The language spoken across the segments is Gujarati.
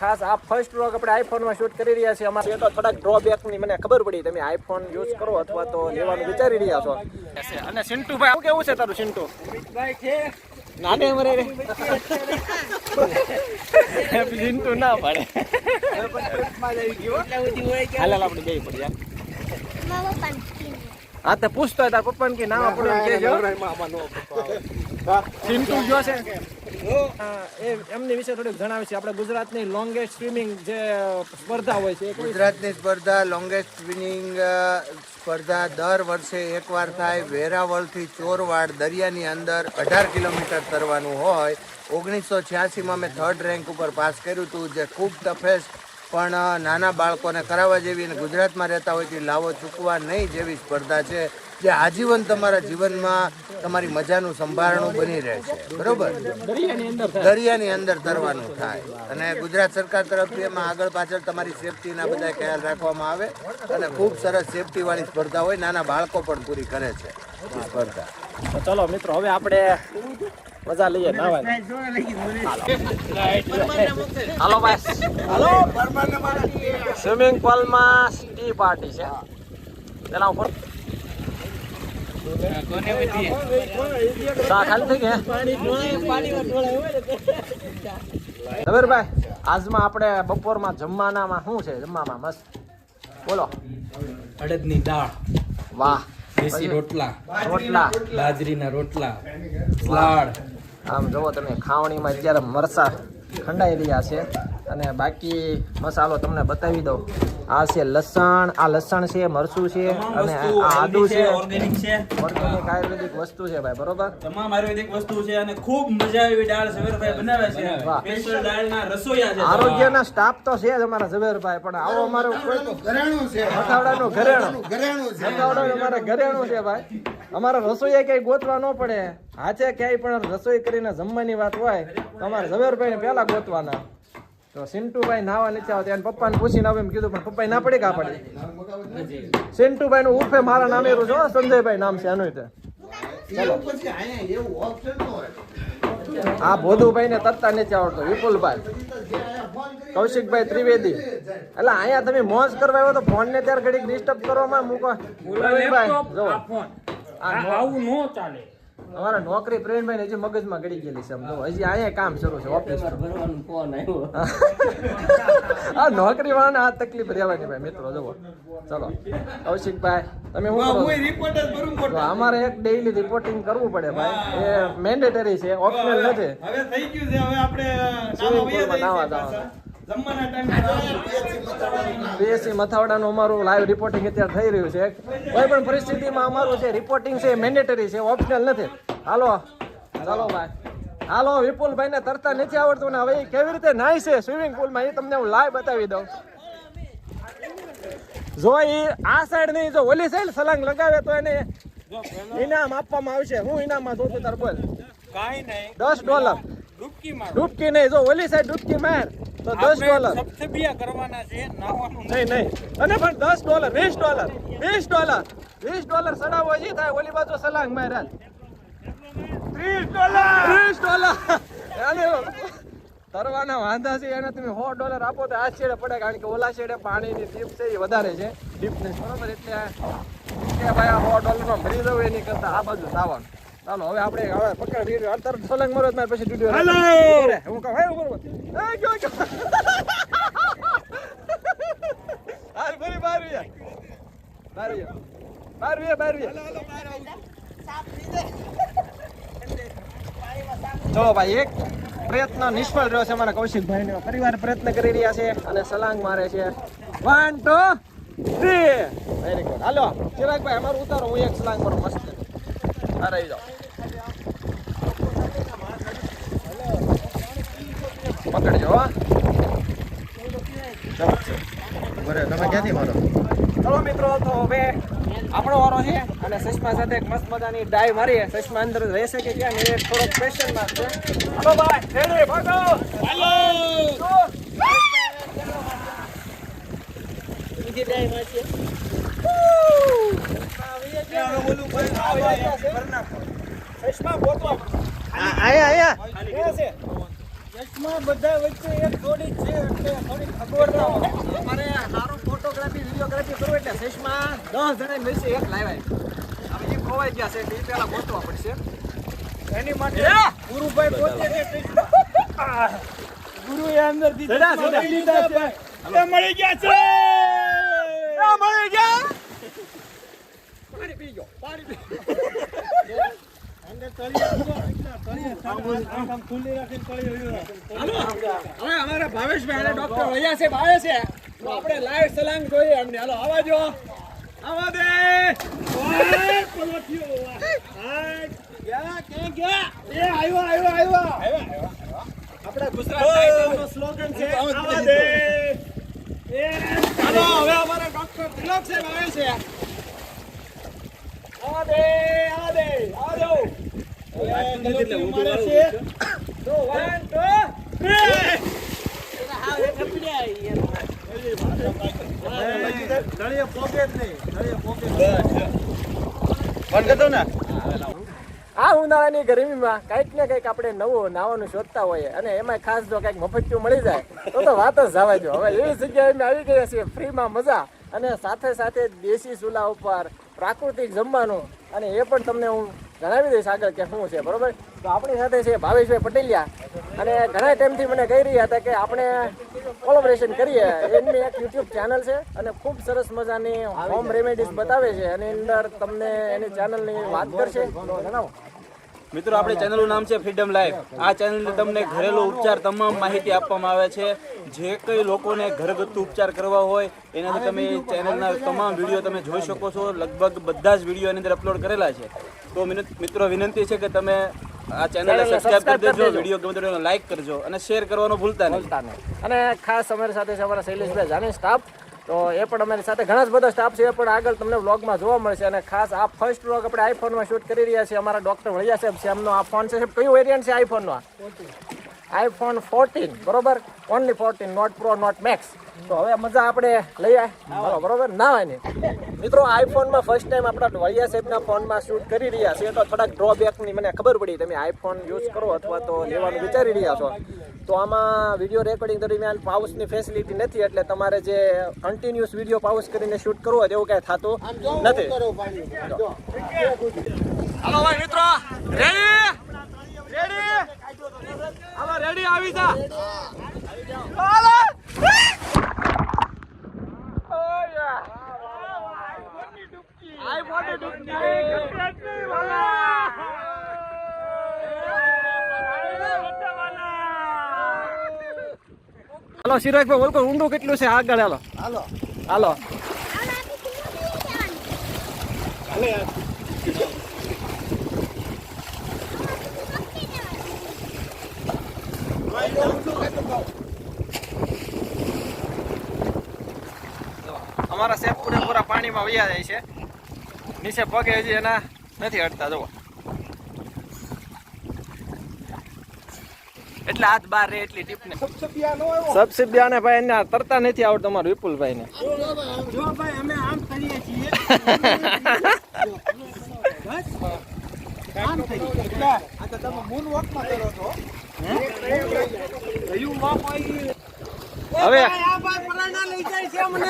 ખાસ આ ફર્સ્ટ વ્લોગ આપણે આઈફોનમાં શૂટ કરી રહ્યા છીએ. અમારે તો થોડાક ડ્રોબેકની મને ખબર પડી. તમે આઈફોન યુઝ કરો અથવા તો લેવાનું વિચારી રહ્યા છો. અને સિન્ટુ ભાઈ શું કેવું છે તારું સિન્ટુ નાને મરે રે. સિન્ટુ ના પાડે. હાલ હાલ આપણે જઈ પડી યાર હા, તો પૂછતો હોય તાર કે નામ આપણું કહેજો. સિન્ટુ જો છે. એ એમની વિશે થોડીક જણાવે છે. આપણે ગુજરાતની લોંગેસ્ટ સ્વિમિંગ જે સ્પર્ધા હોય છે ગુજરાતની સ્પર્ધા લોંગેસ્ટ સ્વિમિંગ સ્પર્ધા દર વર્ષે એકવાર થાય. વેરાવળથી ચોરવાડ દરિયાની અંદર અઢાર કિલોમીટર તરવાનું હોય. ઓગણીસો છ્યાસીમાં મેં થર્ડ રેન્ક ઉપર પાસ કર્યું હતું, જે ખૂબ ટફેસ્ટ પણ નાના બાળકોને કરાવવા જેવી અને ગુજરાતમાં રહેતા હોય તે લાવો ચૂકવા નહીં જેવી સ્પર્ધા છે, જે આજીવન તમારા જીવનમાં તમારી મજાનું સંભારણું બની રહે છે બરોબર? દરિયાની અંદર તરવાનું થાય. અને ગુજરાત સરકાર તરફથી એમાં આગળ પાછળ તમારી સેફટીના બધા ખ્યાલ રાખવામાં આવે અને ખૂબ સરસ સેફટીવાળી સ્પર્ધા હોય. નાના બાળકો પણ પૂરી કરે છે સ્પર્ધા. તો ચલો મિત્રો, હવે આપણે મજા લઈએ નાવાની હાલો. ભાઈ હાલો સ્વિમિંગ પુલમાં ટી પાર્ટી છે. પેલા ઉપર. ગયા. આજમાં આપણે બપોરમાં જમવાનામાં શું છે? જમવામાં મસ્ત. બોલો. અડદની દાળ વાહ. દેશી રોટલા રોટલા. બાજરીના રોટલા સલાડ આમ જુઓ તમે ખાવણીમાં અત્યારે મરસા ખંડાઈ રહ્યા છે. અને બાકી મસાલો તમને બતાવી દઉં. આ છે લસણ આ લસણ છે મરચું છે અને આ આદુ છે. ઓર્ગેનિક છે. ઓર્ગેનિક આયુર્વેદિક વસ્તુ છે ભાઈ બરોબર? તમામ આયુર્વેદિક વસ્તુ છે અને ખૂબ મજા આવી દાળ ઝવેરભાઈ બનાવે છે. સ્પેશિયલ દાળના રસોઈયા છે. આરોગ્યના સ્ટાફ તો છે જ અમારા ઝવેરભાઈ પણ આવો અમારો કોઈ તો ઘરેણું છે. મથાવડાનું ઘરેણું. ઘરેણું છે. મથાવડાનું અમારે ઘરેણું છે ભાઈ. અમારા રસોઈએ ક્યાંય ગોતવા ન પડે. હાથે ક્યાંય પણ રસોઈ કરીને જમવાની વાત હોય તો અમારે ઝવેરભાઈને પહેલા ગોતવાના. તો સિન્ટુભાઈ નાવા નીચે આવતા એને પપ્પાને પૂછીને આવે એમ કીધું પણ પપ્પાએ ના પડી કા પડી? સિન્ટુભાઈ નું ઉર્ફે મારા નામે જો સંજયભાઈ નામ છે આનું એવું આ ભોધુભાઈ ને તત્તા નીચે આવડતો વિપુલભાઈ. કૌશિકભાઈ ત્રિવેદી. એટલે અહીંયા તમે મોજ કરવા આવ્યો તો ફોન ને ત્યારે ઘડીક ડિસ્ટર્બ કરવામાં મૂકો. પ્રવીણભાઈ જો આ નો- આવું ન ચાલે. અમારા નોકરી પ્રવીણભાઈ હજી મગજમાં ગળી ગયેલી છે હજી અહીંયા કામ શરૂ છે ઓફિસ આ નોકરી વાળાને આ તકલીફ રહેવાની ભાઈ મિત્રો જુઓ. ચલો કૌશિકભાઈ તમે હું અમારે એક ડેઈલી રિપોર્ટિંગ કરવું પડે ભાઈ. એ મેન્ડેટરી છે ઓપ્શનલ નથી. હવે થઈ ગયું છે હવે આપણે Swimming pool માં નાવા જવાનું. બીએસસી મથાવડાનું અમારું લાઈવ રિપોર્ટિંગ અત્યારે થઈ રહ્યું છે. કોઈ પણ પરિસ્થિતિમાં અમારું છે રિપોર્ટિંગ છે મેન્ડેટરી છે ઓપ્શનલ નથી. હાલો ચાલો ભાઈ. હાલો વિપુલભાઈ ને તરતા નથી આવડતું ને હવે એ કેવી રીતે નાય છે સ્વિમિંગ પુલમાં એ તમને હું લાઈવ બતાવી દઉં. જો એ આ સાઈડ નહીં જો ઓલી સાઈડ સલાંગ લગાવે તો એને ઇનામ આપવામાં આવશે. હું ઇનામમાં જોતું તાર બોલ. કાઈ નહીં. દસ ડોલર. ડૂબકી ડૂબકી નહીં જો ઓલી સાઈડ ડૂબકી માર. તો દસ ડોલર. કરવાના છે નાવાનું નહીં નહીં. અને પણ દસ ડોલર વીસ ડોલર વીસ ડોલર. વીસ ડોલર સડાવો એ થાય ઓલી બાજુ સલાંગ માર્યા ત્રીસ ડોલર! ત્રીસ ડોલર. અને તરવાના વાંધા છે એને તમે સો ડોલર આપો તો આ છેડે પડે કારણ કે ઓલા છેડે પાણીની ડીપ છે એ વધારે છે. ડીપનેસ બરોબર એટલે આ- કે ભાઈ આ સો ડોલરનો ભરી દઉં એની કરતા આ બાજુ સાવન ચાલો હવે આપણે હવે પકડ અંતર સલંગ મરો મારે પછી વીડિયો હેલો હું કહું હે બરોબર એ જો જો. હાલ ફરી બહાર વ્યા બહાર વ્યા બહાર વ્યા બહાર વ્યા જો ભાઈ એક પ્રયત્ન નિષ્ફળ રહ્યો છે મારા કૌશિકભાઈ ને ફરીવાર પ્રયત્ન કરી રહ્યા છે અને સલાંગ મારે છે. One two three very good હાલો ચિરાગભાઈ અમારું ઉતારો. હું એક સલાંગ પર મસ્ત. આ રહી પકડજો હો. બરે તમે ક્યાંથી મારો? ચલો મિત્રો તો હવે આપણો વારો છે અને સસમા સાથે એક મસ્ત મજાની ડાય મારીએ. સસમા અંદર રહેશે કે ક્યાં? ને થોડો ક્વેશ્ચન માર્ક છે. હલો ભાઈ રેડી ભાગો! હાલો! બીજી ડાય મારશે ચશ્મા ગોતવા આયા આયા. ક્યાં બધા વચ્ચે એક જોડી છે એટલે થોડી ખબર ના હોય. અમારે સારો ફોટોગ્રાફી વિડીયોગ્રાફી કરવું એટલે દેશમાં દસ જણા મળશે એક લાવ્યા હવે એ ખોવાઈ ગયા છે એ પહેલા ગોતવા પડશે એની માટે ગુરુભાઈ પોતે છે. ગુરુએ અંદર દીધા. મળી ગયા છે મળી ગયા પાણી પી ગયો પાણી પી હવે અમારા ભાવેશભાઈ અને ડોક્ટર વૈયા છે આવે છે. તો આપણે લાઈવ સલામ જોઈએ અમને હાલો આવા જો ગુજરાત સ્લોગન છે હવે અમારા ડોક્ટર તિલક આવે છે આવા દે આવા દે. આવા આ ઉનાળાની ગરમીમાં કંઈક ને કંઈક આપણે નવું નાવાનું શોધતા હોઈએ અને એમાં ખાસ જો કંઈક મફતિયું મળી જાય, તો તો વાત જ જવા જો હવે એવી જગ્યાએ અમે આવી ગયા છીએ ફ્રીમાં મજા અને સાથે સાથે દેશી ચૂલા ઉપર પ્રાકૃતિક જમવાનું અને એ પણ તમને હું જણાવી દઈશ આગળ કે શું છે, બરોબર? તો આપણી સાથે છે ભાવેશભાઈ પટેલિયા. અને ઘણા ટાઈમથી મને કહી રહ્યા હતા કે આપણે કોલોબરેશન કરીએ. એમની એક યુટ્યુબ ચેનલ છે અને ખૂબ સરસ મજાની હોમ રેમેડીઝ બતાવે છે. અને અંદર તમને એની ચેનલની વાત કરશે. જણાવો. મિત્રો આપણી ચેનલનું નામ છે ફ્રીડમ લાઈફ આ ચેનલને તમને ઘરેલું ઉપચાર તમામ માહિતી આપવામાં આવે છે. જે કંઈ લોકોને ઘરગથ્થુ ઉપચાર કરવા હોય એનાથી તમે ચેનલના તમામ વીડિયો તમે જોઈ શકો છો. લગભગ બધા જ વીડિયો એની અંદર અપલોડ કરેલા છે. તો મિત્રો વિનંતી છે કે તમે આ ચેનલને સબસ્ક્રાઇબ કરી દેજો. વીડિયો ગમે તો લાઈક કરજો અને શેર કરવાનું ભૂલતા નહીં. અને ખાસ અમારી સાથે છે અમારા શૈલેષભાઈ જાની સ્ટાફ તો એ પણ અમારી સાથે ઘણા જ બધા સ્ટાફ છે. એ પણ આગળ તમને વ્લોગમાં જોવા મળશે અને ખાસ આ ફર્સ્ટ વ્લોગ આપણે આઈફોનમાં શૂટ કરી રહ્યા છીએ. અમારા ડોક્ટર વળિયા સાહેબ છે. એમનો આ ફોન છે. સાહેબ કયું વેરિયન્ટ છે આઈફોનનો આઈફોન ફોર્ટીન બરોબર? Only fourteen not pro not max તો હવે મજા આપણે લઈ આવે બરોબર? ના હોય ને. મિત્રો, આઈફોનમાં ફર્સ્ટ ટાઈમ આપણા વળિયા સાહેબના ફોનમાં શૂટ કરી રહ્યા છીએ. તો થોડાક ડ્રોબેકની મને ખબર પડી. તમે આઈફોન યુઝ કરો અથવા તો લેવાનું વિચારી રહ્યા છો. તો આમાં વીડિયો રેકોર્ડિંગ દરમિયાન પાઉસની ફેસિલિટી નથી, એટલે તમારે જે કન્ટિન્યુઅસ વીડિયો પાઉસ કરીને શૂટ કરવો તેવું કાંઈ થતું નથી. હાલો ભાઈ, મિત્રો. રેડી રેડી રેડી આવી જા હાલો ઓ યા આઈ વોન્ટ ટુ ડુબકી હાલો સિરાજભાઈ બોલકો ઊંડું કેટલું છે? આગળ હાલો. હાલો. હાલો. અમારા સેફ પૂરેપૂરા પાણીમાં વયા જાય છે. નીચે પગે હજી એના નથી હટતા જુઓ. એટલે હાથ બાર રે એટલી ટીપ ને. સબસિબિયા ને ભાઈ એને તરતા નથી આવડતું તમારું વિપુલભાઈ ને જો ભાઈ અમે આમ કરીએ છીએ આમ કરીએ. એટલે આ તો તમે મૂન વોકમાં કરો છો કયું walk હોય હવે આ બાર પરાણા લઈ જાય છે અમને.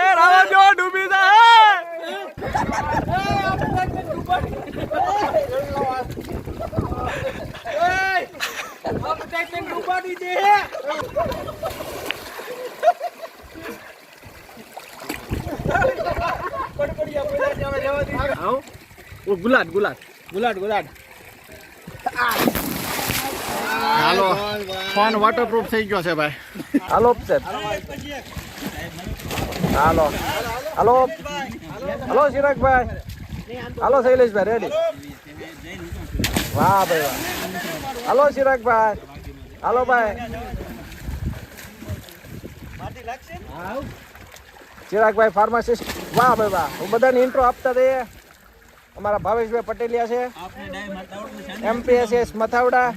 એ રાવા જો ડૂબી જાય ડૂબાડી દે ઓ ગુલાટ ગુલાટ ગુલાડ ગુલાડ. હાલો. ફોન વોટરપ્રૂફ થઈ ગયો છે, ભાઈ. હાલો, સાહેબ. હાલો. હાલો. હાલો ચિરાગભાઈ હાલો, શૈલેષભાઈ રેડી વાહ, ભાઈ, વાહ. હાલો ચિરાગભાઈ હાલો ભાઈ. ચિરાગભાઈ ફાર્માસિસ્ટ વાહ ભાઈ વાહ. હું બધાને ઇન્ટ્રો આપતા દઈએ અમારા ભાવેશભાઈ પટેલિયા છે. એમપીએસએસ મથાવડા.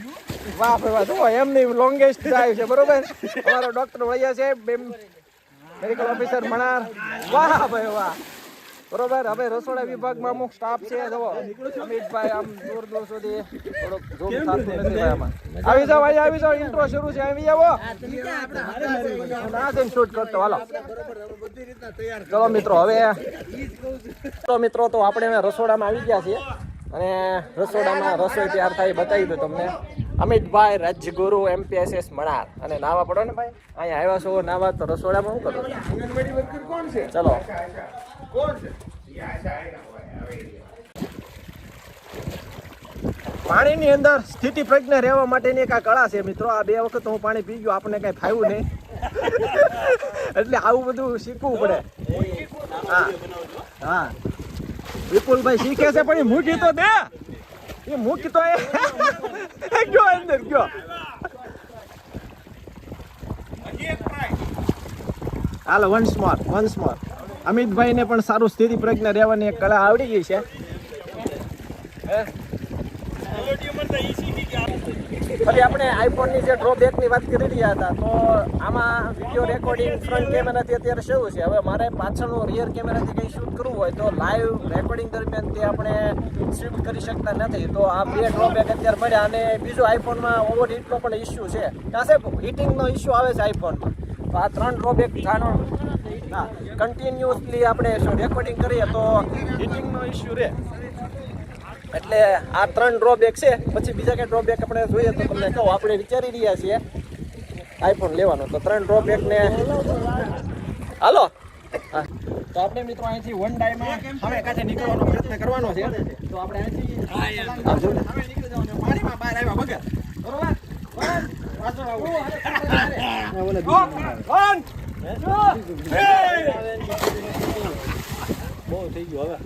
વાહ ભાઈ વાહ. જુઓ એમની લોંગેસ્ટ ડ્રાઈવ છે બરોબર? અમારો ડોક્ટર વૈયા છે બેમ મેડિકલ ઓફિસર મણાર. વાહ ભાઈ વાહ. બરોબર હવે રસોડા વિભાગમાં અમુક સ્ટાફ છે. જુઓ અમિતભાઈ આમ દૂર દૂર સુધી થોડોક જોમ થતું નથી આમાં. આવી જાવ ભાઈ આવી જાઓ ઇન્ટ્રો શરૂ છે. આવી આવો ના જઈને શૂટ કરતો હાલો. ચલો મિત્રો હવે તો મિત્રો તો આપણે હવે રસોડામાં આવી ગયા છીએ. અને રસોડામાં રસોઈ તૈયાર થાય બતાવી દઉં તમને. અમિતભાઈ રાજ્યગુરુ એમપીએસએસ મણાર. અને નાવા પડો ને ભાઈ? અહીંયા આવ્યા છો નાવા તો રસોડામાં શું કરો ચલો. પાણીની અંદર સ્થિતિ પ્રજ્ઞા રહેવા માટેની એક આ કળા છે મિત્રો. આ બે વખત હું પાણી પી ગયો, આપણને કઈ ફાયું નહીં. એટલે આવું બધું શીખવું પડે. હા. હા. વિપુલભાઈ શીખે છે, પણ એ મૂકી તો દે. એ મૂકી તો એ. ગયો અંદર, ગયો. હાલો વન્સ મોર વન્સ મોર અમિતભાઈને પણ સારું સ્થિતિ પ્રજ્ઞા રહેવાની એક કળા આવડી ગઈ છે. ફરી આપણે આઈફોનની જે ડ્રોબેકની વાત કરી રહ્યા હતા, તો આમાં વીડિયો રેકોર્ડિંગ ફ્રન્ટ કેમેરાથી અત્યારે શું છે? હવે મારે પાછળનું રિયર કેમેરાથી કંઈ શૂટ કરવું હોય તો લાઈવ રેકોર્ડિંગ દરમિયાન તે આપણે શિફ્ટ કરી શકતા નથી. તો આ બે ડ્રોબેક અત્યારે મળ્યા અને બીજો આઈફોનમાં ઓવર હીટનો પણ ઇસ્યુ છે. ત્યાં સાહેબ, હીટિંગનો ઇસ્યુ આવે છે આઈફોનમાં તો આ ત્રણ ડ્રોબેક જાણો. હા કન્ટિન્યુઅસલી આપણે રેકોર્ડિંગ કરીએ તો હીટિંગનો ઇસ્યુ રહે. એટલે આ ત્રણ ડ્રોબેક છે પછી બીજા કઈ ડ્રોબેક આપણે જોઈએ તો તમને કહું આપણે વિચારી રહ્યા છીએ આઈફોન લેવાનો. તો ત્રણ ડ્રોબેક ને હાલો? હા. તો આપણે મિત્રો અહીંથી વન ડાયમાં હવે કાંઠે નીકળવાનો પ્રયત્ન કરવાનો છે. તો આપણે અહીંથી. પાણીમાં બહાર આવ્યા વગર. બરોબર? બહુ થઈ ગયો હવે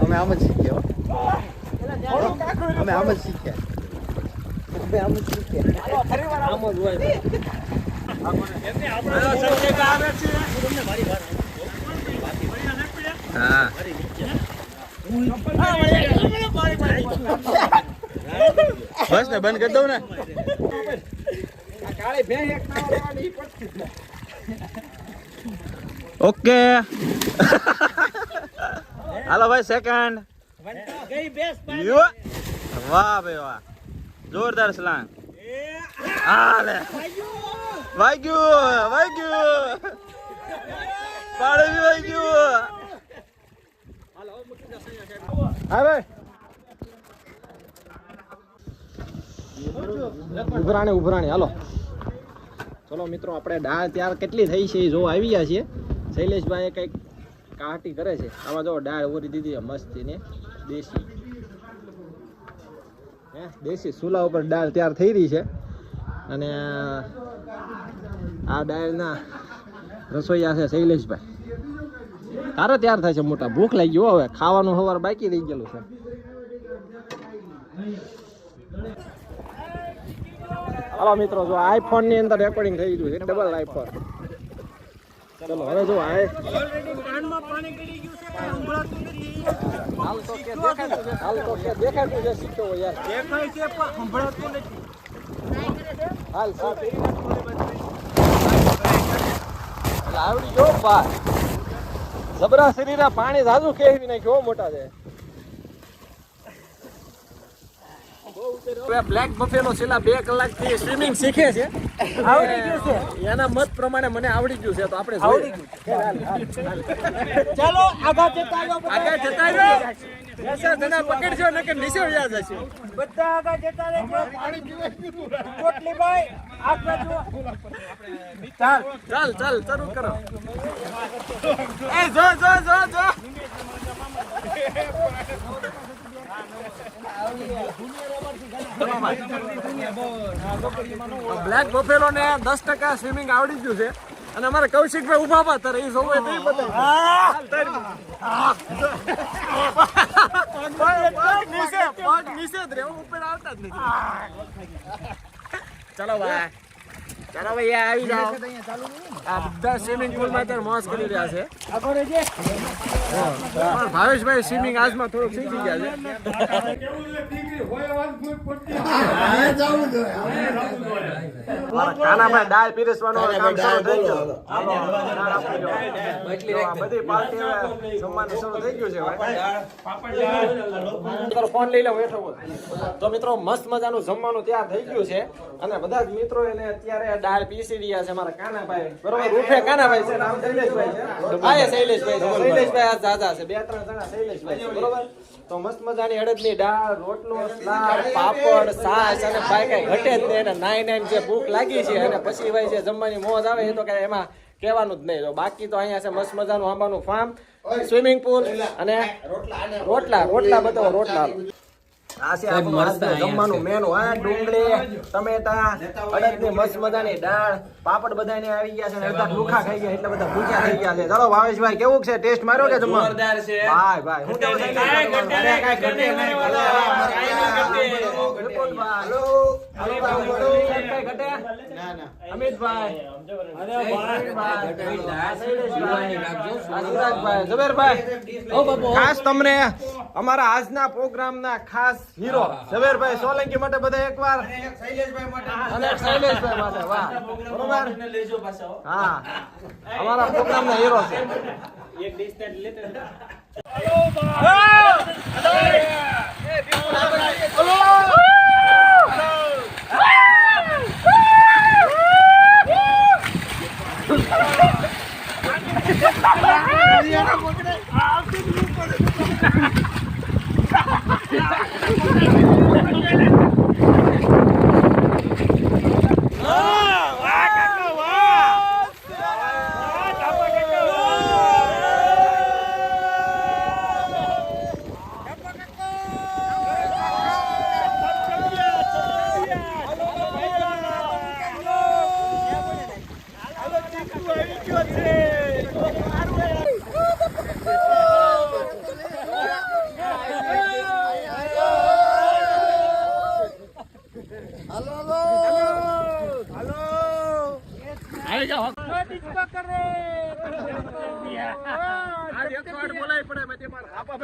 અમે આમ જ શીખ્યા અમે આમ જ શીખ્યા અમે આમ જ શીખ્યા આમ બસ ને બંધ કરી દઉં ને? કાળી ભેંસ એક નાવા લેવાની ઈ પડતી જ નહીં. ઓકે હાલો ભાઈ સેકન્ડ વાહ ભાઈ વાહ જોરદાર સલાંગ હાલે વાગ્યું વાગ્યું પાડવી વાગ્યું હા ભાઈ ઉભરાણી ઉભરાણી હાલો ચલો મિત્રો, આપણે દાળ ત્યાર કેટલી થઈ છે જો આવી ગયા છીએ. શૈલેષભાઈ કંઈક કાટી કરે છે. આમાં જો દાળ ઓરી દીધી મસ્તીને દેશી. હે, દેશી ચૂલા ઉપર દાળ તૈયાર થઈ રહી છે. અને આ દાળના રસોઈયા છે શૈલેષભાઈ. તારે તૈયાર થાય છે મોટા. ભૂખ લાગી હવે. ખાવાનું સવાર બાકી રહી ગયેલું છે. હાલો મિત્રો જો આઈફોનની અંદર રેકોર્ડિંગ થઈ ગયું છે ડબલ આઈફોન ચલો હવે જો આ હાલ તો કે દેખાતું છે હાલ તો કે દેખાતું છે શીખ્યો યાર. દેખાય છે પણ સંભળાતું નથી. હાલ સાહેબ આવડી જો બા જબરા શરીરા પાણી ઝાઝુ કેવી નાખ્યો મોટા છે. બ્લેક બફેલો છેલ્લા બે કલાકથી સ્વિમિંગ શીખે છે. આવડી ગયું છે. એના મત પ્રમાણે મને આવડી ગયું છે તો આપણે આવડી ગયું ચાલો આગળ જતા આગળ જતા રહ્યો? પકડજો ને કે નીચે વ્યા જશે. બધા આગળ જતા રહેજો કોટલી ભાઈ ચાલ. ચાલ ચાલ શરૂ કરો. એ જો જો જો જો. બ્લેક બફેલો ને દસ ટકા સ્વિમિંગ આવડી ગયું છે. અને અમારે કૌશિકભાઈ ઊભા પા તારે એ જોવે ઈ બતાવી. નીચે નીચે જ રહે ઉપર આવતા જ નથી. ચલો ભાઈ. ચાલો ભાઈ આવી જાઓ. આ બધા સ્વિમિંગ પુલમાં અત્યારે મોજ કરી રહ્યા છે. પણ ભાવેશભાઈ સ્વિમિંગ આજમાં થોડુંક શીખી ગયા છે. કાનાભાઈ દાળ પીરસવાનો કામ શરૂ થઈ ગયો. આ બધી પાર્ટી જમવાનું શરૂ થઈ ગયું છે મિત્રો ફોન લઈ લો બેઠો. તો મિત્રો મસ્ત મજાનું જમવાનું તૈયાર થઈ ગયું છે. અને બધા જ મિત્રો એને અત્યારે દાળ પીસી રહ્યા છે મારા કાનાભાઈ. બરોબર ઉઠે કાનાભાઈ છે નામ શૈલેષભાઈ છે. હા શૈલેષભાઈ છે. શૈલેષભાઈ આ દાદા છે. બે ત્રણ જણા શૈલેષભાઈ છે. બરોબર? તો મસ્ત મજાની અડદની દાળ રોટલો સલાડ પાપડ છાશ અને ભાઈ કઈ ઘટે જ નહીં. નાઈ નાઈ જે ભૂખ લાગી છે અને પછી ભાઈ જે જમવાની મોજ આવે એ તો કઈ એમાં કહેવાનું જ નહીં. તો બાકી તો અહીંયા છે મસ્ત મજાનું આંબાનું ફાર્મ સ્વિમિંગ પુલ અને રોટલા રોટલા બધો રોટલા. છે જમવાનું મેનુ. હા ડુંગળી ટમેટા અડદની મસ્ત મજાની દાળ પાપડ બધાને આવી ગયા છે અડધા લુખા ખાઈ ગયા એટલે બધા ભૂખ્યા થઈ ગયા છે. ચાલો ભાવેશભાઈ કેવું છે? ટેસ્ટ માર્યો કે જમવાનું? ભાઈ ભાઈ હું કેવું? અમિતભાઈ. ખાસ તમને અમારા આજના પ્રોગ્રામના ખાસ હીરો ઝવેરભાઈ સોલંકી માટે બધા એકવાર. અને શૈલેષભાઈ માટે. વાહ. બરોબર? હા. અમારા પ્રોગ્રામના હીરો છે. પડે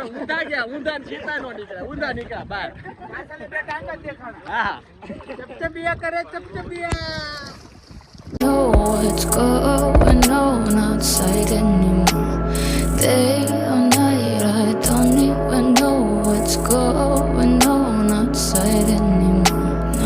ઊંધા ગયા ઊંધા સીતા નો નીકળ્યા ઊંધા નીકળ્યા બાર હા ચપચપિયા કરે ચપચપિયા know what's going on outside anymore.